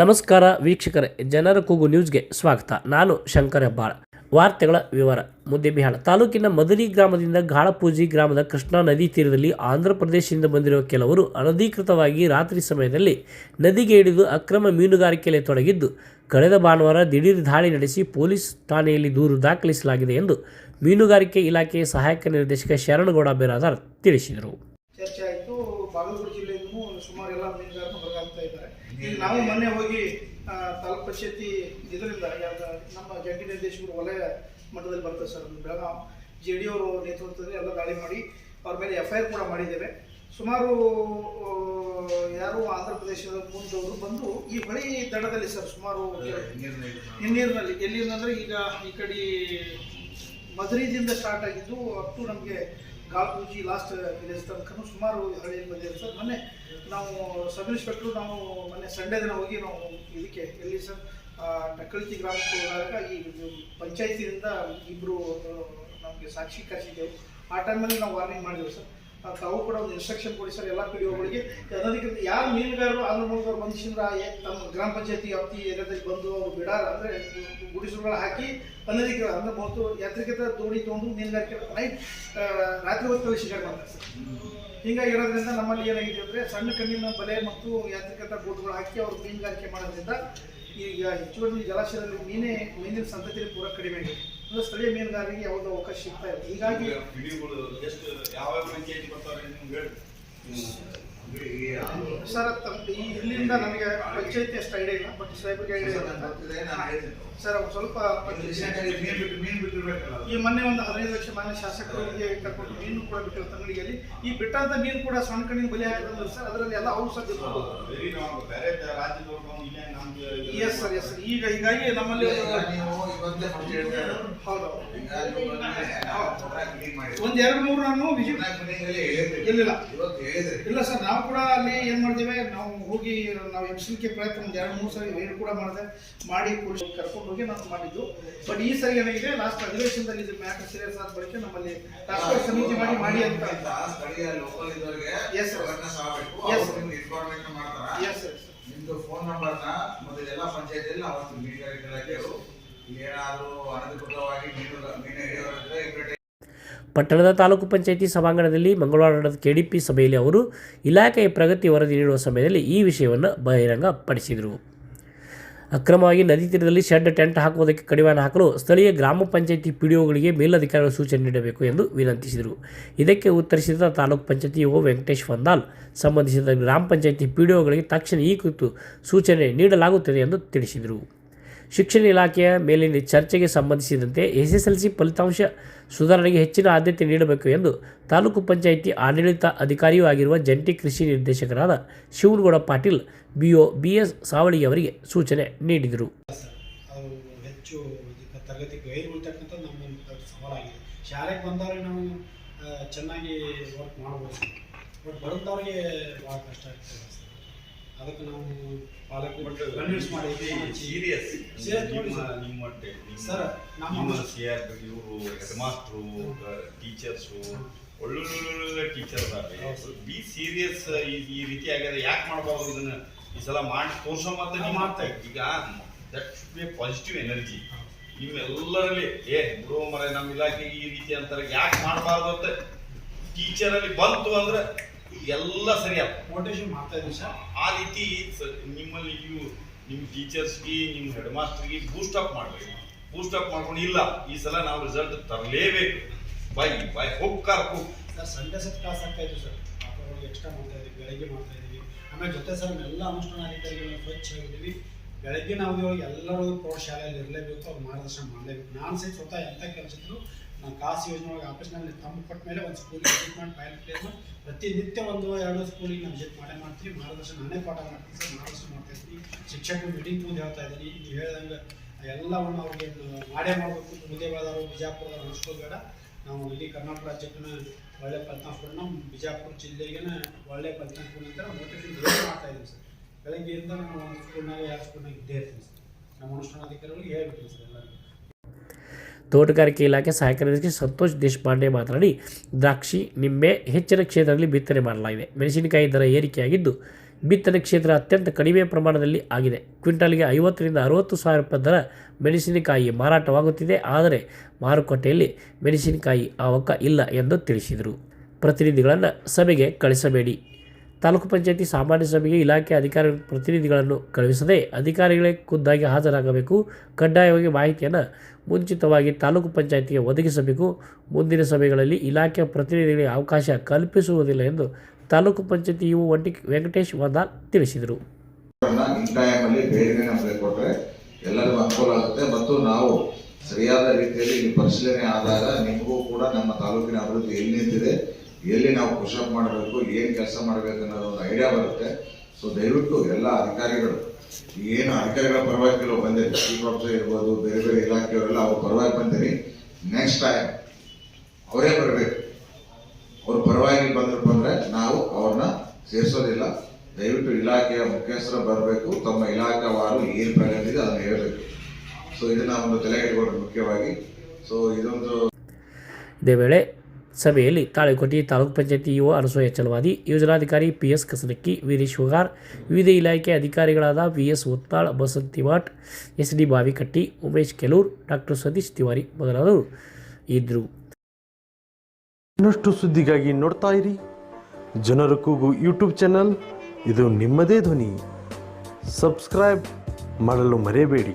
ನಮಸ್ಕಾರ ವೀಕ್ಷಕರೇ, ಜನರ ಕೂಗು ನ್ಯೂಸ್ಗೆ ಸ್ವಾಗತ. ನಾನು ಶಂಕರ ಹೆಬ್ಬಾಳ. ವಾರ್ತೆಗಳ ವಿವರ. ಮುದ್ದೆಬಿಹಾಳ ತಾಲೂಕಿನ ಮದರಿ ಗ್ರಾಮದಿಂದ ಗಾಳಪೂಜಿ ಗ್ರಾಮದ ಕೃಷ್ಣಾ ನದಿ ತೀರದಲ್ಲಿ ಆಂಧ್ರ ಪ್ರದೇಶದಿಂದ ಬಂದಿರುವ ಕೆಲವರು ಅನಧಿಕೃತವಾಗಿ ರಾತ್ರಿ ಸಮಯದಲ್ಲಿ ನದಿಗೆ ಹಿಡಿದು ಅಕ್ರಮ ಮೀನುಗಾರಿಕೆಯಲ್ಲಿ ತೊಡಗಿದ್ದು, ಕಳೆದ ಭಾನುವಾರ ದಿಢೀರ್ ದಾಳಿ ನಡೆಸಿ ಪೊಲೀಸ್ ಠಾಣೆಯಲ್ಲಿ ದೂರು ದಾಖಲಿಸಲಾಗಿದೆ ಎಂದು ಮೀನುಗಾರಿಕೆ ಇಲಾಖೆಯ ಸಹಾಯಕ ನಿರ್ದೇಶಕ ಶರಣಗೌಡ ಬಿರಾದಾರ್ ತಿಳಿಸಿದರು. ಸುಮಾರು ಎಲ್ಲ ಮೀನುಗಾರರು ಹೊರಗಾಗ್ತಾ ಇದ್ದಾರೆ. ಈಗ ನಾವು ಮೊನ್ನೆ ಹೋಗಿ ತಾಲೂಕ್ ಪಂಚಾಯತಿ ಇದರಿಂದ ನಮ್ಮ ಜಂಟಿ ನಿರ್ದೇಶಕರು ವಲಯ ಮಟ್ಟದಲ್ಲಿ ಬರ್ತಾರೆ ಸರ್ ಬೆಳಗಾವ್. ಜೆ ಡಿ ಅವರು ನೇತೃತ್ವದಲ್ಲಿ ಎಲ್ಲ ದಾಳಿ ಮಾಡಿ ಅವ್ರ ಮೇಲೆ ಎಫ್ ಐ ಆರ್ ಕೂಡ ಮಾಡಿದ್ದೇವೆ. ಸುಮಾರು ಯಾರು ಆಂಧ್ರ ಪ್ರದೇಶದ ಮುಂದವರು ಬಂದು ಈ ಹೊಳೆ ದಡದಲ್ಲಿ ಸರ್ ಸುಮಾರು ಹಿನ್ನೀರಿನಲ್ಲಿ ಎಲ್ಲಿ ಅಂದ್ರೆ ಈಗ ಈ ಕಡೆ ಮಧುರಿದಿಂದ ಸ್ಟಾರ್ಟ್ ಆಗಿದ್ದು ಅಷ್ಟು ನಮಗೆ ಗಾಲ್ಪೂಜಿ ಲಾಸ್ಟ್ ವಿಲೇಜ್ ತನಕ ಸುಮಾರು ಹಳ್ಳಿಯಲ್ಲಿ ಬಂದಿದೆ ಸರ್, ಮೊನ್ನೆ ನಾವು ಸಬ್ ಇನ್ಸ್ಪೆಕ್ಟ್ರು ನಾವು ಮೊನ್ನೆ ಸಂಡೇ ದಿನ ಹೋಗಿ ನಾವು ಇದಕ್ಕೆ ಎಲ್ಲಿ ಸರ್ ಟಕ್ಕಳಿತಿ ಗ್ರಾಮಕ್ಕೆ ಹೋದಾಗ ಈ ಪಂಚಾಯತಿಯಿಂದ ಇಬ್ಬರು ನಮಗೆ ಸಾಕ್ಷಿ ಕರೆಸಿದ್ದೆವು. ಆ ಟೈಮಲ್ಲಿ ನಾವು ವಾರ್ನಿಂಗ್ ಮಾಡಿದೆವು ಸರ್. ತಾವು ಕೂಡ ಒಂದು ಇನ್ಸ್ಟ್ರಕ್ಷನ್ ಕೊಡಿ ಎಲ್ಲ ಪಿ ಡಿ ಯಾರು ಮೀನುಗಾರರು ಅದ್ರ ಮೂಲಕ ಬಂದಿಸಿದ್ರ ತಮ್ಮ ಗ್ರಾಮ ಪಂಚಾಯತಿ ವ್ಯಾಪ್ತಿ ಏರಿಯಾದಲ್ಲಿ ಬಂದು ಅವ್ರು ಬಿಡಾರ ಅಂದರೆ ಗುಡಿಸುಗಳು ಹಾಕಿ ಅನಧಿಕೃತ ಅಂದ್ರೆ ಮೊದಲು ಯಾತ್ರಿಕೃತ ದೋಣಿ ತೊಗೊಂಡು ಮೀನುಗಾರಿಕೆ ನೈಟ್ ರಾತ್ರಿ ಹೊತ್ತಲ್ಲಿ ಶಿಕಾರ ಮಾಡ್ತಾರೆ ಸರ್. ಹೀಗಾಗಿ ಇರೋದ್ರಿಂದ ನಮ್ಮಲ್ಲಿ ಏನಾಗಿದೆ ಅಂದರೆ ಸಣ್ಣ ಕಣ್ಣಿನ ಬಲೆ ಮತ್ತು ಯಾತ್ರಿಕೃತ ಬೋಟ್ಗಳು ಹಾಕಿ ಅವರು ಮೀನುಗಾರಿಕೆ ಮಾಡೋದ್ರಿಂದ ಈಗ ಹೆಚ್ಚುವರಿ ಜಲಾಶಯದಲ್ಲಿ ಮೀನೇ, ಮೀನಿನ ಸಂತತಿ ಪೂರ ಕಡಿಮೆ ಆಗಿದೆ. ಅಂದ್ರೆ ಸ್ಥಳೀಯ ಮೀನುಗಾರರಿಗೆ ಯಾವುದೋ ಅವಕಾಶ ಸಿಗ್ತಾ ಇದೆ. ಹೀಗಾಗಿ ಎಷ್ಟು ಯಾವ ಪಂಚಾಯತಿ ಬರ್ತಾರೆ ನಿಮ್ಗೆ ಹೇಳಿ. ಸರ್ ಈ ಇಲ್ಲಿಂದ ನಮಗೆ ಪಂಚಾಯತಿ ಅಷ್ಟು ಐಡಿಯಾ ಇಲ್ಲ ಬಟ್ ಸಾಹೇಬ್ರಿಗೆ ಐಡಿಯಾ ಇಲ್ಲ ಸರ್ ಸ್ವಲ್ಪ ಈ ಮೊನ್ನೆ ಒಂದು ಹದಿನೈದು ಲಕ್ಷ ಮಾನ್ಯ ಶಾಸಕರಿಗೆ ಕರ್ಕೊಂಡು ಮೀನು ಕೂಡ ಬಿಟ್ಟಿರೋ ತಂಗಡಿಯಲ್ಲಿ ಈ ಬಿಟ್ಟಂತ ಮೀನು ಕೂಡ ಸಣ್ಣ ಕಣ್ಣಿನ ಬಲಿ ಹಾಕಿದ್ರು ಸರ್ ಅದರಲ್ಲಿ ಎಲ್ಲ ಔಷಧ ಇಲ್ಲೇ ಎಸ್ ಸರ್ ಎಸ್ ಸರ್ ಈಗ ಹೀಗಾಗಿ ನಮ್ಮಲ್ಲಿ ಹೌದು ಒಂದ್ ಎರಡು ಮೂರು ನಾನು ಇಲ್ಲಿಲ್ಲ ಇಲ್ಲ ಸರ್ ನಾವು ಕೂಡ ಅಲ್ಲಿ ಏನು ಮಾಡಿದ್ದೇವೆ ನಾವು ಹೋಗಿ ನಾವು ಎಬ್ಸಲಿಕ್ಕೆ ಪ್ರಯತ್ನ ಒಂದು ಎರಡು ಮೂರು ಸರಿ ವೇಟ್ ಕೂಡ ಮಾಡಿದೆ ಮಾಡಿ ಪೊಲೀಸ್ ಕರ್ಕೊಂಡು ಹೋಗಿ ನಾನು ಮಾಡಿದ್ದು. ಬಟ್ ಈ ಸರಿ ಏನಾಗಿದೆ ಲಾಸ್ಟ್ ಅಧಿವೇಶನದಲ್ಲಿ ಇದು ಮ್ಯಾಟರ್ ಸೀರಿಯಸ್ ಆದ ಬಳಿಕ ನಮ್ಮಲ್ಲಿ ಟಾಸ್ಕ್ ಫೋರ್ಸ್ ಸಮಿತಿ ಮಾಡಿ ಮಾಡಿ ಅಂತ. Panchayat sir. Yes, sir. Yes sir ನಿಮ್ದು ಫೋನ್ ನಂಬರ್ನ ಮತ್ತೆ ಎಲ್ಲ ಪಂಚಾಯತಿಯಲ್ಲಿ ಅವತ್ತು ಮೀನುಗಾರಿಕೆ ಏನಾದರೂ ಅನಧಿಕೃತವಾಗಿ ಮೀನು ಮೀನು ಹಿಡಿಯೋರಿದ್ರೆ ಪಟ್ಟಣದ ತಾಲೂಕು ಪಂಚಾಯಿತಿ ಸಭಾಂಗಣದಲ್ಲಿ ಮಂಗಳವಾರ ನಡೆದ ಕೆಡಿಪಿ ಸಭೆಯಲ್ಲಿ ಅವರು ಇಲಾಖೆಯ ಪ್ರಗತಿ ವರದಿ ನೀಡುವ ಸಮಯದಲ್ಲಿ ಈ ವಿಷಯವನ್ನು ಬಹಿರಂಗಪಡಿಸಿದರು. ಅಕ್ರಮವಾಗಿ ನದಿ ತೀರದಲ್ಲಿ ಶೆಡ್ ಟೆಂಟ್ ಹಾಕುವುದಕ್ಕೆ ಕಡಿವಾಣ ಹಾಕಲು ಸ್ಥಳೀಯ ಗ್ರಾಮ ಪಂಚಾಯಿತಿ ಪಿಡಿಒಗಳಿಗೆ ಮೇಲಧಿಕಾರಿಗಳು ಸೂಚನೆ ನೀಡಬೇಕು ಎಂದು ವಿನಂತಿಸಿದರು. ಇದಕ್ಕೆ ಉತ್ತರಿಸಿದ ತಾಲೂಕು ಪಂಚಾಯಿತಿ ಒ ವೆಂಕಟೇಶ್ ಫಂದಾಲ್, ಸಂಬಂಧಿಸಿದ ಗ್ರಾಮ ಪಂಚಾಯಿತಿ ಪಿಡಿಒಗಳಿಗೆ ತಕ್ಷಣ ಈ ಕುರಿತು ಸೂಚನೆ ನೀಡಲಾಗುತ್ತದೆ ಎಂದು ತಿಳಿಸಿದರು. ಶಿಕ್ಷಣ ಇಲಾಖೆಯ ಮೇಲಿನ ಚರ್ಚೆಗೆ ಸಂಬಂಧಿಸಿದಂತೆ ಎಸ್ಎಸ್ಎಲ್ಸಿ ಫಲಿತಾಂಶ ಸುಧಾರಣೆಗೆ ಹೆಚ್ಚಿನ ಆದ್ಯತೆ ನೀಡಬೇಕು ಎಂದು ತಾಲೂಕು ಪಂಚಾಯಿತಿ ಆಡಳಿತ ಅಧಿಕಾರಿಯೂ ಆಗಿರುವ ಜಂಟಿ ಕೃಷಿ ನಿರ್ದೇಶಕರಾದ Shivanagouda Patil, BO B S Savali ಅವರಿಗೆ ಸೂಚನೆ ನೀಡಿದರು. ಶಾಲೆಗೆ ನಾವು ಚೆನ್ನಾಗಿ ವರ್ಕ್ ಮಾಡ್ಬೋದು. ಬಟ್ ಬರೋದವ್ರಿಗೆ ಭಾಳ ಕಷ್ಟ ಆಗ್ತದೆ. ಅದಕ್ಕೆ ನಾವು ಪಾಲಕ ಕನ್ವಿನ್ಸ್ ಮಾಡಿ ಸೀರಿಯಸ್ ನಿಮ್ಮ ನೋಡಿ ಸರ್. ನಿಮ್ಮ ಮಟ್ಟೆ ಸರ್, ನಮ್ಮ ನಿಮ್ಮ ಮನಸ್ಸು- ಸಿ ಆರ್ ಇವರು ಹೆಡ್ ಮಾಸ್ಟ್ರು ಟೀಚರ್ಸು ಒಳ್ಳೊಳ್ಳೆ ಟೀಚರ್ ಅದಾರೆ. ಬಿ ಸೀರಿಯಸ್ ಈ ರೀತಿ ಆಗ್ಯದ ಯಾಕೆ ಮಾಡ್ಬಾರ್ದು ಇದನ್ನು? ಈ ಸಲ ಮಾಡಿ ತೋರಿಸೋ ಮತ್ತೆ ನೀವು ಮಾಡ್ತಾ ಈಗ that should be positive energy ನಿಮ್ಮೆಲ್ಲರಲ್ಲಿ ಏ ಬ್ರೋ ಮರ ನಮ್ಮ ಇಲಾಖೆಗೆ ಈ ರೀತಿ ಅಂತಾರೆ ಯಾಕೆ ಮಾಡಬಾರ್ದು ಅಂತ ಟೀಚರ್ ಅಲ್ಲಿ ಬಂತು ಅಂದ್ರೆ ಎಲ್ಲ ಸರಿಯಾಗ ಮೋಟಿವೇಶನ್ ಮಾಡ್ತಾ ಇದ್ದೀವಿ ಸರ್. ಆ ರೀತಿ ನಿಮ್ಮಲ್ಲಿ ನೀವು ನಿಮ್ಮ ಟೀಚರ್ಸ್ಗೆ ನಿಮ್ಮ ಹೆಡ್ ಮಾಸ್ಟರ್ಗೆ ಬೂಸ್ಟ್ ಅಪ್ ಮಾಡಬೇಕು. ಬೂಸ್ಟ್ ಅಪ್ ಮಾಡ್ಕೊಂಡು ಇಲ್ಲ ಈ ಸಲ ನಾವು ರಿಸಲ್ಟ್ ತರಲೇಬೇಕು. ಬೈ ಬೈ ಹೋಗ್ ಸರ್ ಸಂಡೇ ಸತ್ ಕ್ಲಾಸ್ ಆಗ್ತಾ ಸರ್. ಪಾಪಗಳು ಎಕ್ಸ್ಟ್ರಾ ಮಾಡ್ತಾ ಇದ್ದೀವಿ ಬೆಳಗ್ಗೆ ಮಾಡ್ತಾ ಇದ್ದೀವಿ ಆಮೇಲೆ ಜೊತೆ ಸರ್ ಎಲ್ಲ ಅನುಷ್ಠಾನಾಧಿಕಾರಿಗಳನ್ನ ಸ್ವಚ್ಛ ಆಗಿದ್ದೀವಿ. ನಾವು ಇವಾಗ ಎಲ್ಲರೂ ಪ್ರೌಢಶಾಲೆಯಲ್ಲಿ ಇರಲೇಬೇಕು ಅವ್ರು ಮಾರ್ಗದರ್ಶನ ಮಾಡಲೇಬೇಕು. ನಾನು ಸಹಿತ ಸ್ವತಃ ಎಂಥ ಕೆಲಸ ಇದ್ರು ನಾನು ಕಾಸು ಯೋಜನೆ ಒಳಗೆ ಆಫೀಸ್ನಲ್ಲಿ ತಮ್ಮ ಕೊಟ್ಟ ಮೇಲೆ ಒಂದು ಸ್ಕೂಲಿಗೆ ವಿಸಿಟ್ ಮಾಡಿ ಪೈಲಟ್ ಕ್ಲಿಯರ್ ಪ್ರತಿನಿತ್ಯ ಒಂದು ಎರಡು ಸ್ಕೂಲಿಗೆ ನಾನು ವಿಸಿಟ್ ಮಾಡೇ ಮಾಡ್ತೀನಿ. ಮಾರ್ಗದರ್ಶನ ನಾನೇ ಪಾಠ ಮಾಡ್ತೀನಿ ಸರ್ ಮಾರ್ಗದರ್ಶನ ಮಾಡ್ತಾ ಇದ್ದೀನಿ. ಶಿಕ್ಷಕರು ಮೀಟಿಂಗ್ ಮುಂದೆ ಹೇಳ್ತಾ ಇದ್ದೀನಿ. ನೀವು ಹೇಳ್ದಂಗೆ ಎಲ್ಲವನ್ನು ಅವ್ರಿಗೆ ಮಾಡೇ ಮಾಡಬೇಕು. ಮುದ್ದೆ ಬೆಳೆದವರು ಬಿಜಾಪುರದ ಅನಿಸ್ಕೋದು ಬೇಡ. ನಾವು ಇಡೀ ಕರ್ನಾಟಕ ರಾಜ್ಯಕ್ಕೂ ಒಳ್ಳೆ ಫಲಿತಾಂಶ ನಮ್ಮ ಬಿಜಾಪುರ ಜಿಲ್ಲೆಗೆ ಒಳ್ಳೆ ಫಲಿತಾಂಶ ಅಂತ ಮೋಟಿವೇಶನ್ ಮಾಡ್ತಾ ಇದ್ದೀನಿ ಸರ್ ಬೆಳಗ್ಗೆಯಿಂದ ನಾನು ಒಂದು ಸ್ಕೂಲ್ನಾಗ ಎರಡು ಸ್ಕೂಲ್ನಾಗ ಇದ್ದೇ ಇರ್ತೀನಿ ಸರ್ ನಮ್ಮ ಅನುಷ್ಠಾನಾಧಿಕಾರಿಗಳಿಗೆ ಹೇಳ್ಬಿಡ್ತೀನಿ ಸರ್ ಎಲ್ಲರಿಗೂ. ತೋಟಗಾರಿಕೆ ಇಲಾಖೆ ಸಹಾಯಕ ನಿರ್ದೇಶಕ ಸಂತೋಷ್ ದೇಶಪಾಂಡೆ ಮಾತನಾಡಿ, ದ್ರಾಕ್ಷಿ, ನಿಂಬೆ ಹೆಚ್ಚಿನ ಕ್ಷೇತ್ರದಲ್ಲಿ ಬಿತ್ತನೆ ಮಾಡಲಾಗಿದೆ. ಮೆಣಸಿನಕಾಯಿ ದರ ಏರಿಕೆಯಾಗಿದ್ದು, ಬಿತ್ತನೆ ಕ್ಷೇತ್ರ ಅತ್ಯಂತ ಕಡಿಮೆ ಪ್ರಮಾಣದಲ್ಲಿ ಆಗಿದೆ. ಕ್ವಿಂಟಲ್ಗೆ ಐವತ್ತರಿಂದ ಅರುವತ್ತು ಸಾವಿರ ರೂಪಾಯಿ ದರ ಮೆಣಸಿನಕಾಯಿ ಮಾರಾಟವಾಗುತ್ತಿದೆ. ಆದರೆ ಮಾರುಕಟ್ಟೆಯಲ್ಲಿ ಮೆಣಸಿನಕಾಯಿ ಆವಕ ಇಲ್ಲ ಎಂದು ತಿಳಿಸಿದರು. ಪ್ರತಿನಿಧಿಗಳನ್ನು ಸಭೆಗೆ ಕಳಿಸಬೇಡಿ. ತಾಲೂಕು ಪಂಚಾಯಿತಿ ಸಾಮಾನ್ಯ ಸಭೆಗೆ ಇಲಾಖೆ ಅಧಿಕಾರಿ ಪ್ರತಿನಿಧಿಗಳನ್ನು ಕಳುಹಿಸದೆ ಅಧಿಕಾರಿಗಳೇ ಖುದ್ದಾಗಿ ಹಾಜರಾಗಬೇಕು. ಕಡ್ಡಾಯವಾಗಿ ಮಾಹಿತಿಯನ್ನು ಮುಂಚಿತವಾಗಿ ತಾಲೂಕು ಪಂಚಾಯತಿಗೆ ಒದಗಿಸಬೇಕು. ಮುಂದಿನ ಸಭೆಗಳಲ್ಲಿ ಇಲಾಖೆಯ ಪ್ರತಿನಿಧಿಗಳಿಗೆ ಅವಕಾಶ ಕಲ್ಪಿಸುವುದಿಲ್ಲ ಎಂದು ತಾಲೂಕು ಪಂಚಾಯತಿ ಇವು ಒಂಟಿ ವೆಂಕಟೇಶ್ ವದಾಲ್ ತಿಳಿಸಿದರು. ಎಲ್ಲರಿಗೂ ಅನುಕೂಲ ಆಗುತ್ತೆ. ಮತ್ತು ನಾವು ಸರಿಯಾದ ರೀತಿಯಲ್ಲಿ ಪರಿಶೀಲನೆ ಆದಾಗ ನಿಮಗೂ ಕೂಡ ನಮ್ಮ ತಾಲೂಕಿನ ಅಭಿವೃದ್ಧಿ ಎಲ್ಲಿ ನಿಂತಿದೆ ಎಲ್ಲಿ ನಾವು ಪುಷಪ್ ಮಾಡಬೇಕು, ಏನು ಕೆಲಸ ಮಾಡಬೇಕು ಅನ್ನೋದು ಒಂದು ಐಡಿಯಾ ಬರುತ್ತೆ. ಸೊ ದಯವಿಟ್ಟು ಎಲ್ಲ ಅಧಿಕಾರಿಗಳು, ಏನು ಅಧಿಕಾರಿಗಳ ಪರವಾಗಿ ಕೆಲವು ಬಂದಿರಿ ಚೀಫ್ ಆಫೀಸರ್ ಇರ್ಬೋದು, ಬೇರೆ ಬೇರೆ ಇಲಾಖೆಯವರೆಲ್ಲ ಅವ್ರ ಪರವಾಗಿ ಬಂದಿರಿ. ನೆಕ್ಸ್ಟ್ ಟೈಮ್ ಅವರೇ ಬರಬೇಕು. ಅವ್ರ ಪರವಾಗಿ ಬಂದ್ರು ಬಂದ್ರೆ ನಾವು ಅವ್ರನ್ನ ಸೇರಿಸೋದಿಲ್ಲ. ದಯವಿಟ್ಟು ಇಲಾಖೆಯ ಮುಖ್ಯಸ್ಥರು ಬರಬೇಕು. ತಮ್ಮ ಇಲಾಖಾವಾರು ಏನು ಪ್ರಗತಿ ಇದೆ ಅದನ್ನು ಹೇಳಬೇಕು. ಸೊ ಇದನ್ನ ಒಂದು ತಲೆ ಇಟ್ಕೊಂಡ್ರೆ ಮುಖ್ಯವಾಗಿ. ಸೊ ಇದೊಂದು ಇದೇ ವೇಳೆ ಸಭೆಯಲ್ಲಿ ತಾಳಿಕೋಟಿ ತಾಲೂಕು ಪಂಚಾಯತಿ ಇಒ ಅನಸೂಯ ಚಲವಾದಿ ಯೋಜನಾಧಿಕಾರಿ ಪಿ ಎಸ್ ಕಸನಕ್ಕಿ, ವೀರೇಶ್ ಹುಗಾರ್, ವಿವಿಧ ಇಲಾಖೆ ಅಧಿಕಾರಿಗಳಾದ V S Uttal Basant Tiwat, S D Bavikatti, Umesh Kelur, doctor Satish Tiwari ಮೊದಲಾದವರು ಇದ್ದರು ಇನ್ನಷ್ಟು ಸುದ್ದಿಗಾಗಿ ನೋಡ್ತಾ ಇರಿ. ಜನರ ಕೂಗು ಯೂಟ್ಯೂಬ್ ಚಾನಲ್. ಇದು ನಿಮ್ಮದೇ ಧ್ವನಿ. ಸಬ್ಸ್ಕ್ರೈಬ್ ಮಾಡಲು ಮರೆಯಬೇಡಿ.